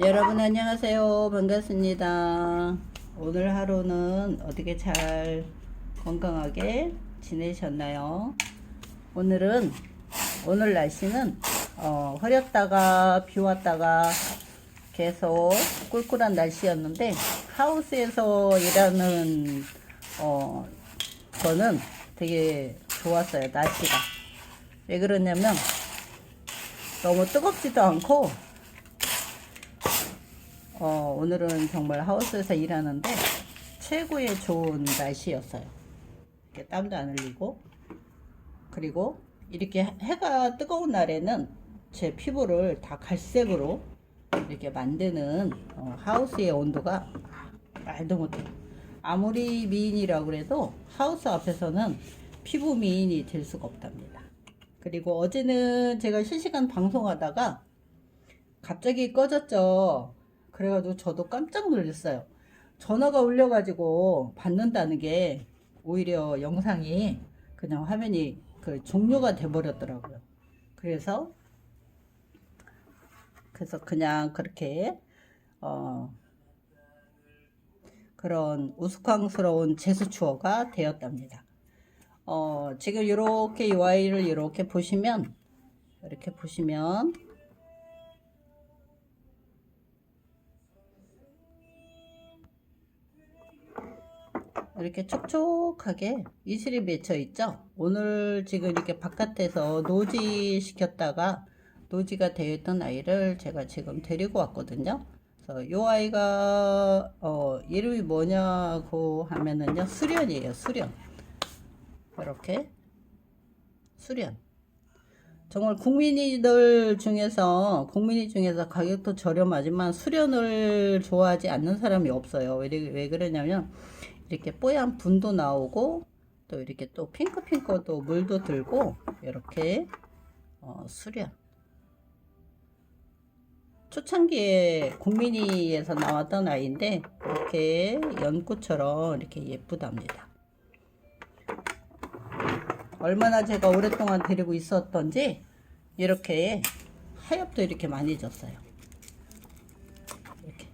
여러분 안녕하세요. 반갑습니다. 오늘 하루는 어떻게 잘 건강하게 지내셨나요? 오늘은 오늘 날씨는 어, 흐렸다가 비 왔다가 계속 꿀꿀한 날씨였는데 하우스에서 일하는 어, 저는 되게 좋았어요. 날씨가. 왜 그러냐면 너무 뜨겁지도 않고 어, 오늘은 정말 하우스에서 일하는데 최고의 좋은 날씨였어요. 이렇게 땀도 안 흘리고 그리고 이렇게 해가 뜨거운 날에는 제 피부를 다 갈색으로 이렇게 만드는 어, 하우스의 온도가 말도 못해. 아무리 미인이라고 그래도 하우스 앞에서는 피부 미인이 될 수가 없답니다. 그리고 어제는 제가 실시간 방송하다가 갑자기 꺼졌죠. 그래가지고 저도 깜짝 놀랐어요. 전화가 울려가지고 받는다는 게 오히려 영상이 그냥 화면이 그 종료가 돼버렸더라고요. 그래서 그래서 그냥 그렇게 어 그런 우스꽝스러운 제수추어가 되었답니다. 어 지금 이렇게 이 아이를 이렇게 보시면 이렇게 보시면 이렇게 촉촉하게 이슬이 맺혀 있죠. 오늘 지금 이렇게 바깥에서 노지 시켰다가 노지가 되어 있던 아이를 제가 지금 데리고 왔거든요. 그래서 이 아이가 어, 이름이 뭐냐고 하면은요 수련이에요. 수련. 이렇게 수련. 정말 국민이들 중에서 국민이 중에서 가격도 저렴하지만 수련을 좋아하지 않는 사람이 없어요. 왜, 왜 그러냐면 이렇게 뽀얀 분도 나오고 또 이렇게 또 핑크핑크도 물도 들고 이렇게 어, 수련 초창기에 국민이에서 나왔던 아이인데 이렇게 연꽃처럼 이렇게 예쁘답니다. 얼마나 제가 오랫동안 데리고 있었던지 이렇게 하엽도 이렇게 많이 졌어요. 이렇게.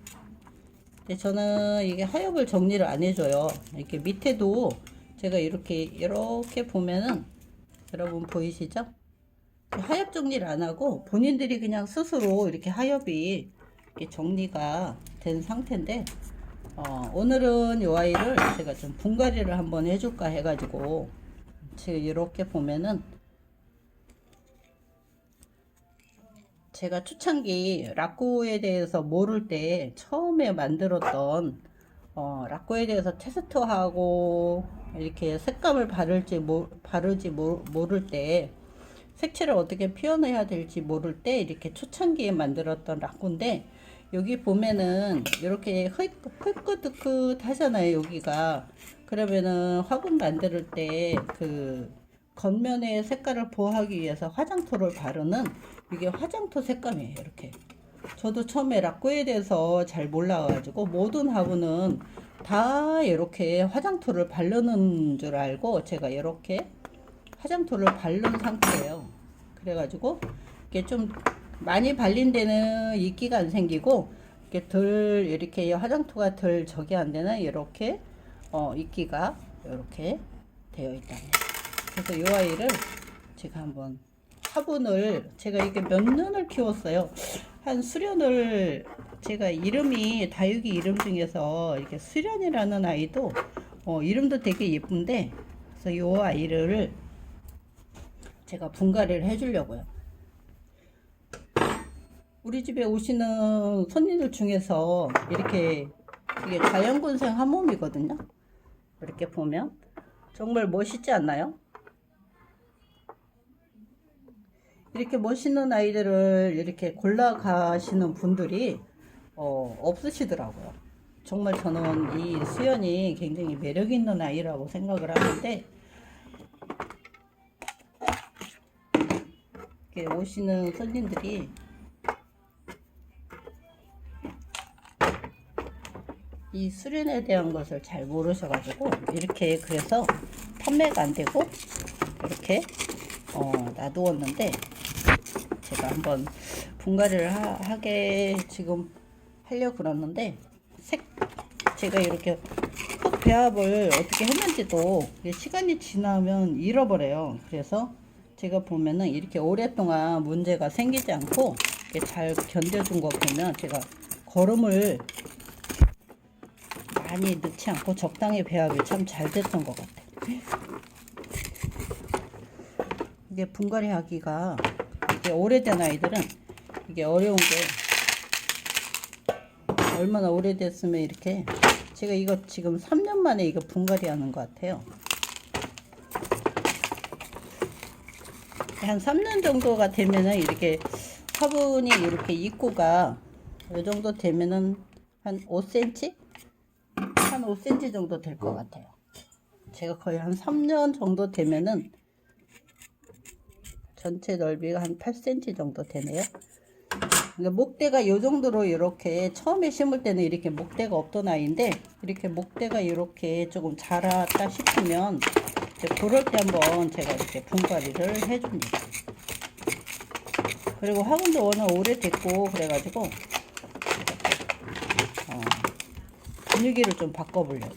근데 저는 이게 하엽을 정리를 안 해줘요. 이렇게 밑에도 제가 이렇게 이렇게 보면은 여러분 보이시죠? 하엽 정리를 안 하고 본인들이 그냥 스스로 이렇게 하엽이 이렇게 정리가 된 상태인데 어, 오늘은 이 아이를 제가 좀 분갈이를 한번 해줄까 해가지고 지금 이렇게 보면은 제가 초창기 라꾸에 대해서 모를 때 처음에 만들었던 어, 라꾸에 대해서 테스트하고 이렇게 색감을 바를지 모, 바르지 모, 모를 때 색채를 어떻게 표현해야 될지 모를 때 이렇게 초창기에 만들었던 라꾸인데 여기 보면은 이렇게 흑흑흑흑 하잖아요 여기가. 그러면은 화분 만들 때그 겉면의 색깔을 보호하기 위해서 화장토를 바르는 이게 화장토 색감이에요 이렇게 저도 처음에 라꾸에 대해서 잘 몰라가지고 모든 화분은 다 이렇게 화장토를 바르는 줄 알고 제가 이렇게 화장토를 바른 상태예요 그래가지고 이게 좀 많이 발린 데는 이끼가 안 생기고 이렇게 덜 이렇게 화장토가 덜 저기 안 되는 이렇게 어 이끼가 이렇게 되어 있답니다. 그래서 이 아이를 제가 한번 화분을 제가 이게 몇 년을 키웠어요. 한 수련을 제가 이름이 다육이 이름 중에서 이렇게 수련이라는 아이도 어 이름도 되게 예쁜데 그래서 이 아이를 제가 분갈이를 해주려고요. 우리 집에 오시는 손님들 중에서 이렇게 이게 자연군생 한 몸이거든요. 이렇게 보면 정말 멋있지 않나요? 이렇게 멋있는 아이들을 이렇게 골라 가시는 분들이 어, 없으시더라고요. 정말 저는 이 수연이 굉장히 매력 있는 아이라고 생각을 하는데 이렇게 오시는 손님들이 이 수련에 대한 것을 잘 모르셔가지고 이렇게 그래서 판매가 안 되고 이렇게 어, 놔두었는데 제가 한번 분갈이를 하, 게 지금 하려고 그러는데 색 제가 이렇게 흙 배합을 어떻게 했는지도 시간이 지나면 잃어버려요. 그래서 제가 보면은 이렇게 오랫동안 문제가 생기지 않고 잘 견뎌준 거 보면 제가 거름을 많이 넣지 않고 적당히 배합이 참 잘 됐던 것 같아요. 이게 분갈이 하기가 이게 오래된 아이들은 이게 어려운 게 얼마나 오래됐으면 이렇게 제가 이거 지금 3년 만에 이거 분갈이 하는 것 같아요. 한 3년 정도가 되면은 이렇게 화분이 이렇게 입구가 이 정도 되면은 한 5cm? 한 5cm 정도 될 것 같아요. 제가 거의 한 3년 정도 되면은 전체 넓이가 한 8cm 정도 되네요. 근데 목대가 이 정도로 이렇게 처음에 심을 때는 이렇게 목대가 없던 아이인데 이렇게 목대가 이렇게 조금 자랐다 싶으면 그럴 때 한번 제가 이렇게 분갈이를 해줍니다. 그리고 화분도 워낙 오래됐고 그래가지고 어, 분위기를 좀 바꿔보려고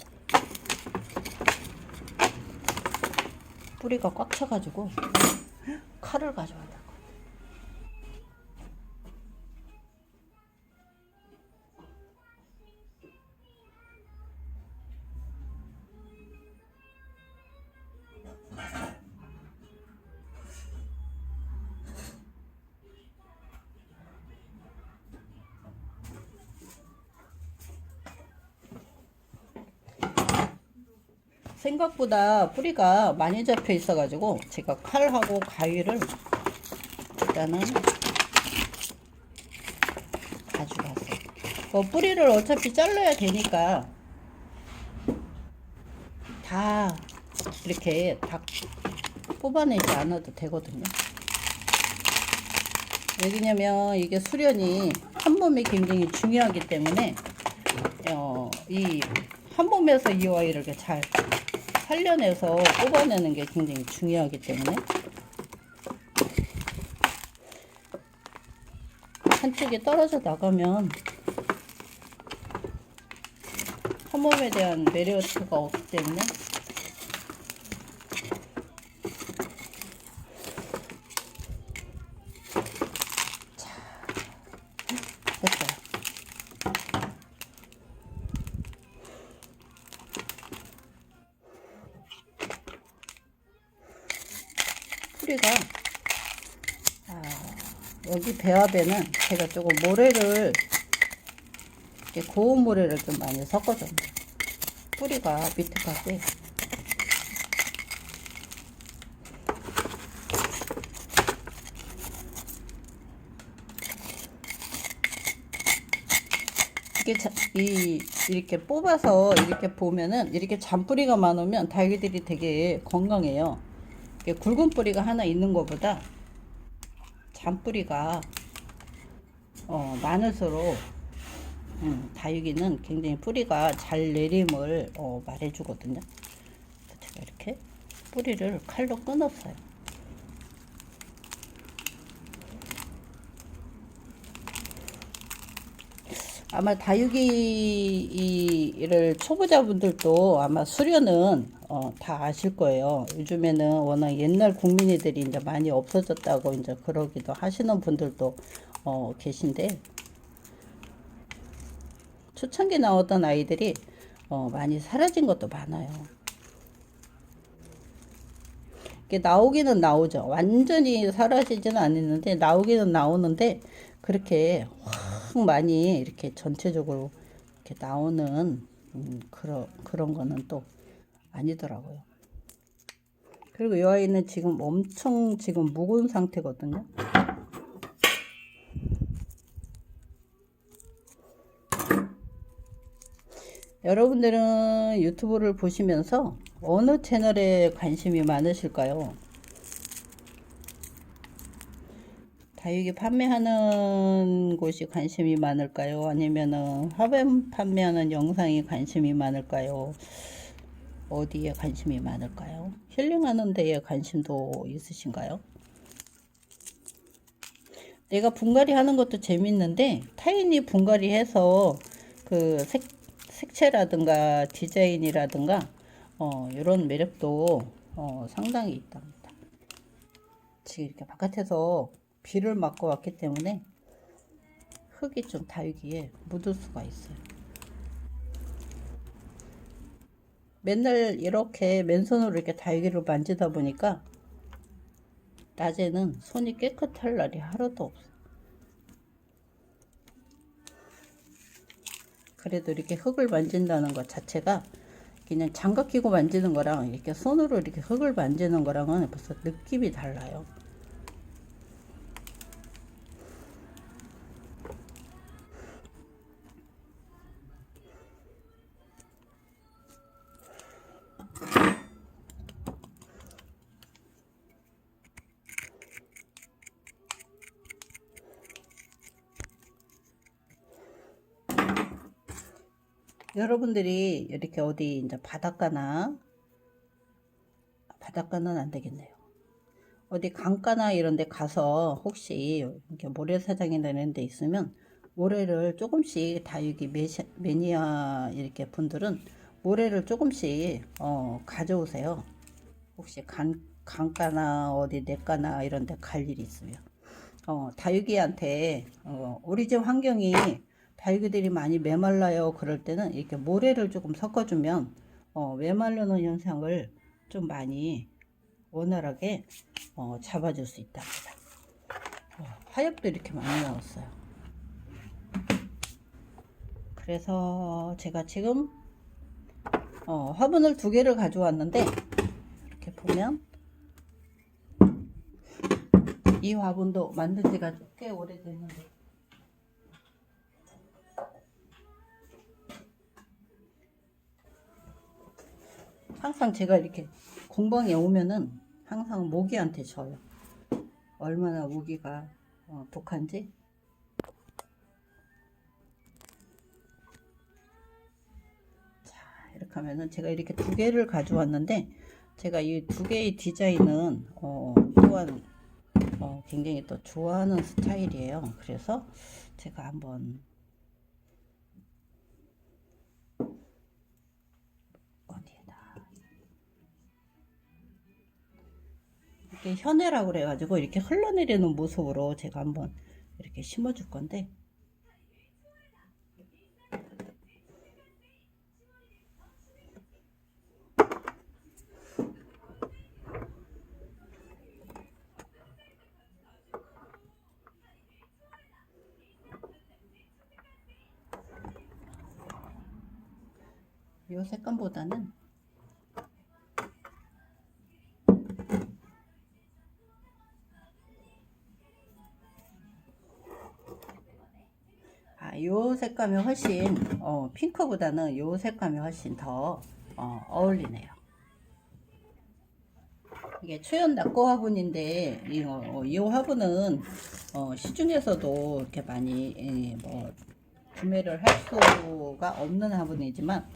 뿌리가 꽉 차가지고 칼을 가져와야 생각보다 뿌리가 많이 잡혀 있어 가지고 제가 칼하고 가위를 일단은 가져갔어요. 뭐 뿌리를 어차피 잘라야 되니까 다 이렇게 다 뽑아내지 않아도 되거든요. 왜냐면 이게 수련이 한 몸이 굉장히 중요하기 때문에 어, 이한 몸에서 이 이렇게 잘 살려내서 뽑아내는 게 굉장히 중요하기 때문에. 한쪽이 떨어져 나가면 한 몸에 대한 메리어트가 없기 때문에 뿌리가 아, 여기 배합에는 제가 조금 모래를 이렇게 고운 모래를 좀 많이 섞어줬네요. 뿌리가 이게 자, 이 이렇게 뽑아서 이렇게 보면은 이렇게 잔뿌리가 많으면 달기들이 되게 건강해요. 굵은 뿌리가 하나 있는 것보다 잔뿌리가 어, 많을수록 음, 다육이는 굉장히 뿌리가 잘 내림을 어, 말해주거든요. 제가 이렇게 뿌리를 칼로 끊었어요. 아마 다육이를 초보자분들도 아마 수련은 어, 다 아실 거예요. 요즘에는 워낙 옛날 국민이들이 이제 많이 없어졌다고 이제 그러기도 하시는 분들도 어, 계신데 초창기 나왔던 아이들이 어, 많이 사라진 것도 많아요. 이게 나오기는 나오죠. 완전히 사라지지는 않았는데 나오기는 나오는데 그렇게 확 많이 이렇게 전체적으로 이렇게 나오는 음, 그런 그런 거는 또 아니더라고요. 그리고 이 아이는 지금 엄청 지금 묵은 상태거든요. 여러분들은 유튜브를 보시면서 어느 채널에 관심이 많으실까요? 다육이 판매하는 곳이 관심이 많을까요? 아니면은 화분 판매하는 영상이 관심이 많을까요? 어디에 관심이 많을까요? 힐링하는 데에 관심도 있으신가요? 내가 분갈이 하는 것도 재밌는데 타인이 분갈이 해서 그 색, 색채라든가 디자인이라든가 어, 이런 매력도 어, 상당히 있답니다. 지금 이렇게 바깥에서 비를 맞고 왔기 때문에 흙이 좀 다육이에 묻을 수가 있어요. 맨날 이렇게 맨손으로 이렇게 다육이를 만지다 보니까 낮에는 손이 깨끗할 날이 하루도 없어요. 그래도 이렇게 흙을 만진다는 것 자체가 그냥 장갑 끼고 만지는 거랑 이렇게 손으로 이렇게 흙을 만지는 거랑은 벌써 느낌이 달라요. 여러분들이 이렇게 어디 이제 바닷가나 바닷가는 안 되겠네요. 어디 강가나 이런 데 가서 혹시 이렇게 모래사장이나 이런 데 있으면 모래를 조금씩 다육이 매시- 매니아 이렇게 분들은 모래를 조금씩 어, 가져오세요. 혹시 간, 강가나 어디 냇가나 이런 데 갈 일이 있으면 어, 다육이한테 어, 우리 집 환경이 다육이들이 많이 메말라요 그럴 때는 이렇게 모래를 조금 섞어주면 어, 메말르는 현상을 좀 많이 원활하게 어, 잡아줄 수 있답니다. 어, 화엽도 이렇게 많이 나왔어요. 그래서 제가 지금 어, 화분을 두 개를 가져왔는데 이렇게 보면 이 화분도 만든 지가 꽤 오래됐는데 항상 제가 이렇게 공방에 오면은 항상 모기한테 져요. 얼마나 모기가 어, 독한지. 자, 이렇게 하면은 제가 이렇게 두 개를 가져왔는데 제가 이 두 개의 디자인은 어, 또한 어, 굉장히 또 좋아하는 스타일이에요. 그래서 제가 한번 현해라고 그래가지고 이렇게 흘러내리는 모습으로 제가 한번 이렇게 심어줄 건데. 이 색감보다는 색감이 훨씬 어, 핑크보다는 요 색감이 훨씬 더 어, 어울리네요. 이게 초연 낙고 화분인데 이, 어, 이 화분은 어, 시중에서도 이렇게 많이 예, 뭐 구매를 할 수가 없는 화분이지만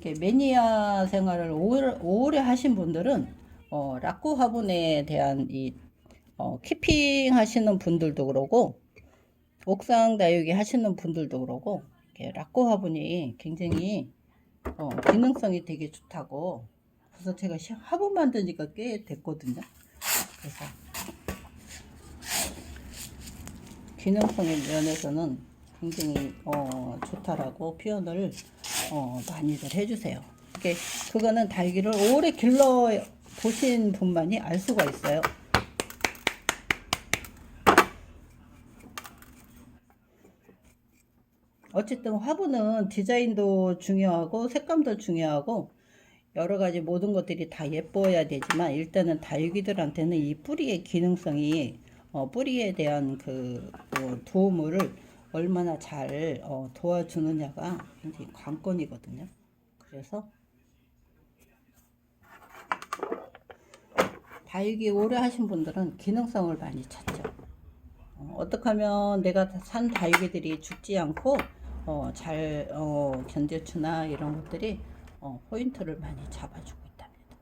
이렇게 매니아 생활을 오래, 오래 하신 분들은 어, 락구 화분에 대한 이 어, 키핑 하시는 분들도 그러고 옥상 다육이 하시는 분들도 그러고 락구 화분이 굉장히 어, 기능성이 되게 좋다고 그래서 제가 시- 화분 지가 꽤 됐거든요. 그래서 기능성의 면에서는 굉장히 어, 좋다라고 표현을 어, 많이들 해주세요. 이게 그거는 달기를 오래 길러 보신 분만이 알 수가 있어요. 어쨌든 화분은 디자인도 중요하고 색감도 중요하고 여러 가지 모든 것들이 다 예뻐야 되지만 일단은 다육이들한테는 이 뿌리의 기능성이 어, 뿌리에 대한 그 어, 도움을 얼마나 잘 어, 도와주느냐가 굉장히 관건이거든요. 그래서 다육이 오래 하신 분들은 기능성을 많이 찾죠. 어, 어떻게 하면 내가 산 다육이들이 죽지 않고 어, 잘 어, 견뎌주나 이런 것들이 어, 포인트를 많이 잡아주고 있답니다.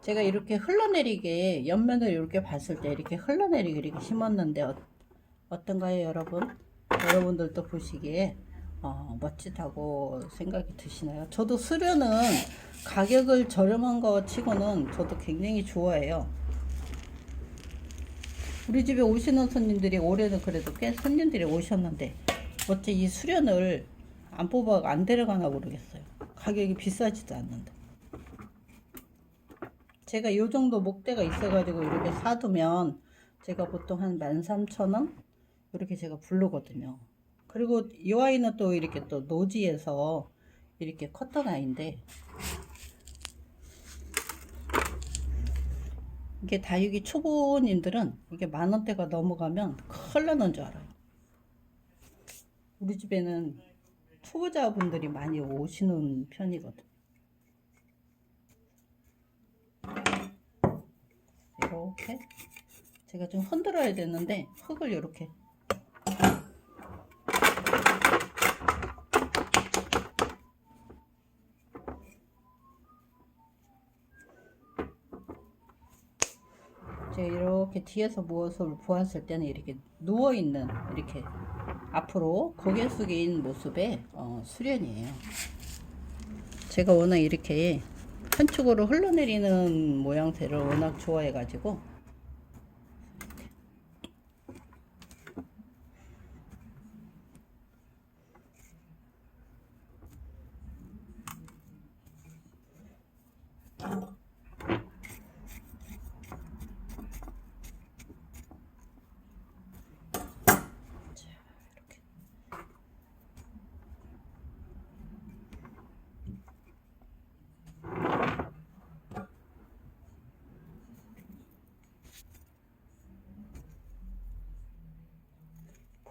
제가 이렇게 흘러내리게 옆면을 이렇게 봤을 때 이렇게 흘러내리게 이렇게 심었는데 어, 어떤가요 여러분? 여러분들도 보시기에 어, 멋지다고 생각이 드시나요? 저도 수련은 가격을 저렴한 거 치고는 저도 굉장히 좋아해요. 우리 집에 오시는 손님들이 올해는 그래도 꽤 손님들이 오셨는데 어째 이 수련을 안 뽑아 안 데려가나 모르겠어요. 가격이 비싸지도 않는데. 제가 요 정도 목대가 있어가지고 이렇게 사두면 제가 보통 한 13,000원? 이렇게 제가 부르거든요. 그리고 이 아이는 또 이렇게 또 노지에서 이렇게 커터 아이인데 이게 다육이 초보님들은 이게 만 원대가 넘어가면 큰일 나는 줄 알아요. 우리 집에는 초보자분들이 많이 오시는 편이거든. 이렇게 제가 좀 흔들어야 되는데 흙을 이렇게 제가 이렇게 뒤에서 모습을 보았을 때는 이렇게 누워 있는 이렇게 앞으로 고개 숙인 모습의 어, 수련이에요. 제가 워낙 이렇게 한쪽으로 흘러내리는 모양새를 워낙 좋아해가지고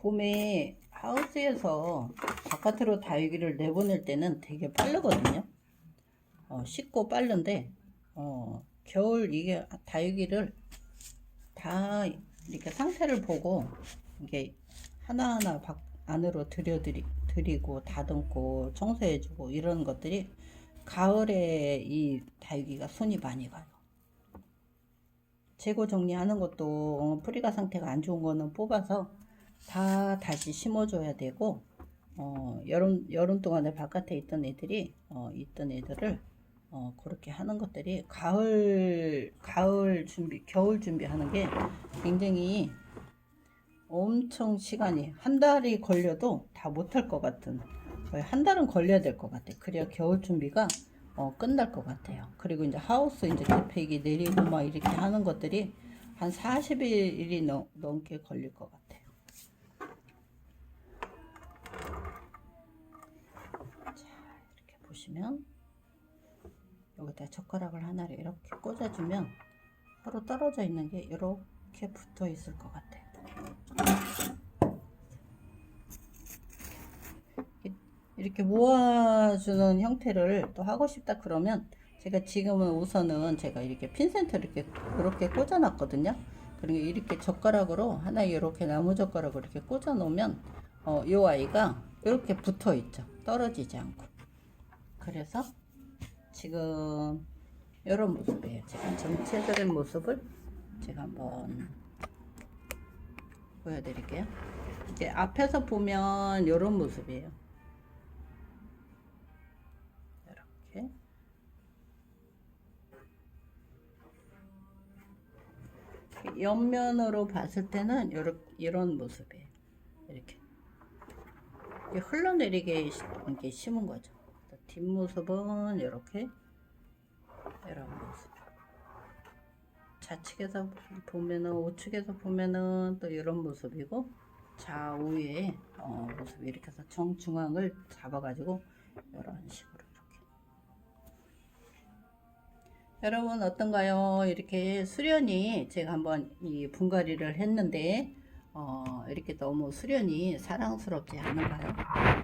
봄에 하우스에서 바깥으로 다육이를 내보낼 때는 되게 빠르거든요. 어, 쉽고 빠른데 어, 겨울 이게 다육이를 다 이렇게 상태를 보고 이게 하나하나 밖 안으로 들여드리 드리고 다듬고 청소해주고 이런 것들이 가을에 이 다육이가 손이 많이 가요. 재고 정리하는 것도 어, 뿌리가 상태가 안 좋은 거는 뽑아서 다 다시 심어줘야 되고 어, 여름 여름 동안에 바깥에 있던 애들이 어, 있던 애들을 어, 그렇게 하는 것들이 가을 가을 준비 겨울 준비하는 게 굉장히 엄청 시간이 한 달이 걸려도 다 못할 것 같은 거의 한 달은 걸려야 될 것 같아. 그래야 겨울 준비가 어, 끝날 것 같아요. 그리고 이제 하우스 이제 대패기 내리고 막 이렇게 하는 것들이 한 40일이 넘, 넘게 걸릴 것 같아요. 자, 이렇게 보시면 여기다 젓가락을 하나를 이렇게 꽂아주면 서로 떨어져 있는 게 이렇게 붙어 있을 것 같아요. 이렇게 모아주는 형태를 또 하고 싶다 그러면 제가 지금은 우선은 제가 이렇게 핀센트를 이렇게 이렇게 꽂아 놨거든요. 그리고 이렇게 젓가락으로 하나 이렇게 나무 젓가락으로 이렇게 꽂아 놓으면 어, 이 아이가 이렇게 붙어 있죠. 떨어지지 않고. 그래서 지금 이런 모습이에요. 제가 전체적인 모습을 제가 한번 보여드릴게요. 이제 앞에서 보면 이런 모습이에요. 이렇게 옆면으로 봤을 때는 이렇게 이런 모습이에요. 이렇게 흘러내리게 심은 거죠. 뒷모습은 이렇게 이런 모습. 좌측에서 보면은 우측에서 보면은 또 이런 모습이고 좌우에 어, 모습 이렇게 해서 정중앙을 잡아가지고 이런 식으로 이렇게 여러분 어떤가요? 이렇게 수련이 제가 한번 이 분갈이를 했는데 어, 이렇게 너무 수련이 사랑스럽지 않은가요?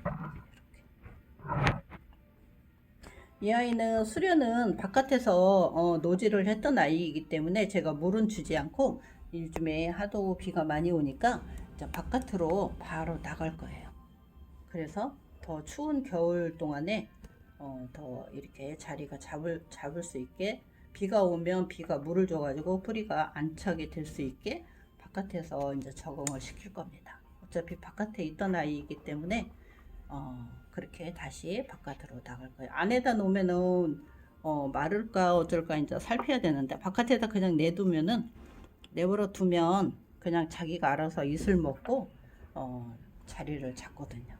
이 아이는 수련은 바깥에서 어, 노지를 했던 아이이기 때문에 제가 물은 주지 않고 요즘에 하도 비가 많이 오니까 바깥으로 바로 나갈 거예요. 그래서 더 추운 겨울 동안에 어, 더 이렇게 자리가 잡을 잡을 수 있게 비가 오면 비가 물을 줘가지고 뿌리가 안 차게 될수 있게 바깥에서 이제 적응을 시킬 겁니다. 어차피 바깥에 있던 아이이기 때문에 어, 그렇게 다시 바깥으로 나갈 거예요. 안에다 놓으면은 어, 마를까 어쩔까 이제 살펴야 되는데 바깥에다 그냥 내두면은 내버려 두면 그냥 자기가 알아서 이슬 먹고 어, 자리를 잡거든요.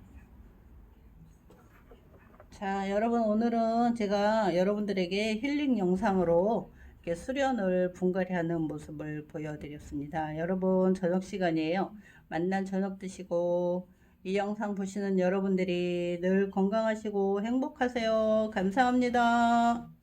자, 여러분 오늘은 제가 여러분들에게 힐링 영상으로 이렇게 수련을 분갈이 하는 모습을 보여드렸습니다. 여러분 저녁 시간이에요. 만난 저녁 드시고 이 영상 보시는 여러분들이 늘 건강하시고 행복하세요. 감사합니다.